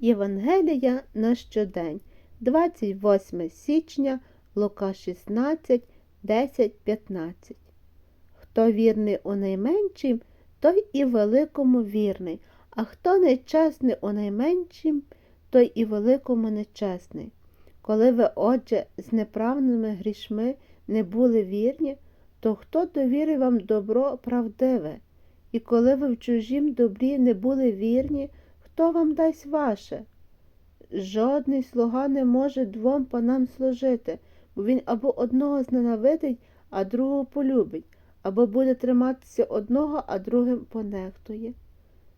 Євангелія на щодень, 28 січня, Лука 16, 10, 15. Хто вірний у найменшім, той і великому вірний, а хто нечесний у найменшім, той і великому нечесний. Коли ви, отже, з неправними грішми не були вірні, то хто довірив вам добро правдиве? І коли ви в чужім добрі не були вірні, хто вам дасть ваше? Жодний слуга не може двом панам служити, бо він або одного зненавидить, а другого полюбить, або буде триматися одного, а другим понехтує.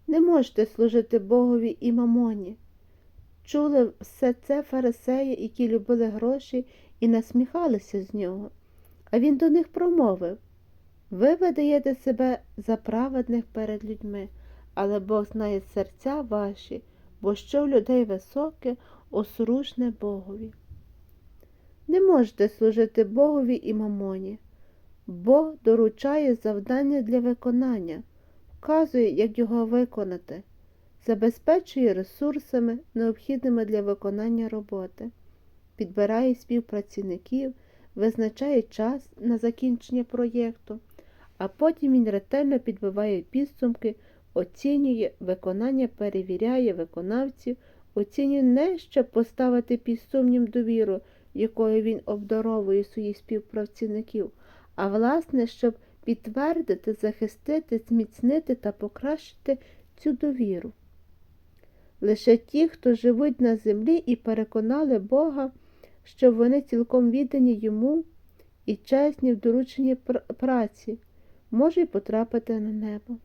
Не можете служити Богові і мамоні. Чули все це фарисеї, які любили гроші і насміхалися з нього. А він до них промовив ви видаєте себе за праведних перед людьми, але Бог знає серця ваші, бо що в людей високе, осорушне Богові. Не можете служити Богові і мамоні. Бог доручає завдання для виконання, вказує, як його виконати, забезпечує ресурсами, необхідними для виконання роботи, підбирає співпрацівників, визначає час на закінчення проєкту, а потім він ретельно підбиває підсумки, оцінює виконання, перевіряє виконавців, оцінює не щоб поставити під сумнів довіру, якою він обдаровує своїх співпрацівників, а власне, щоб підтвердити, захистити, зміцнити та покращити цю довіру. Лише ті, хто живуть на землі і переконали Бога, що вони цілком віддані йому і чесні в дорученні праці, можуть потрапити на небо.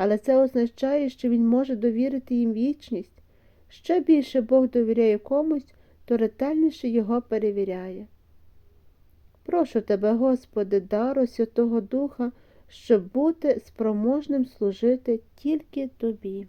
Але це означає, що він може довірити їм вічність. Що більше Бог довіряє комусь, то ретельніше його перевіряє. Прошу тебе, Господи, дару Святого Духа, щоб бути спроможним служити тільки Тобі.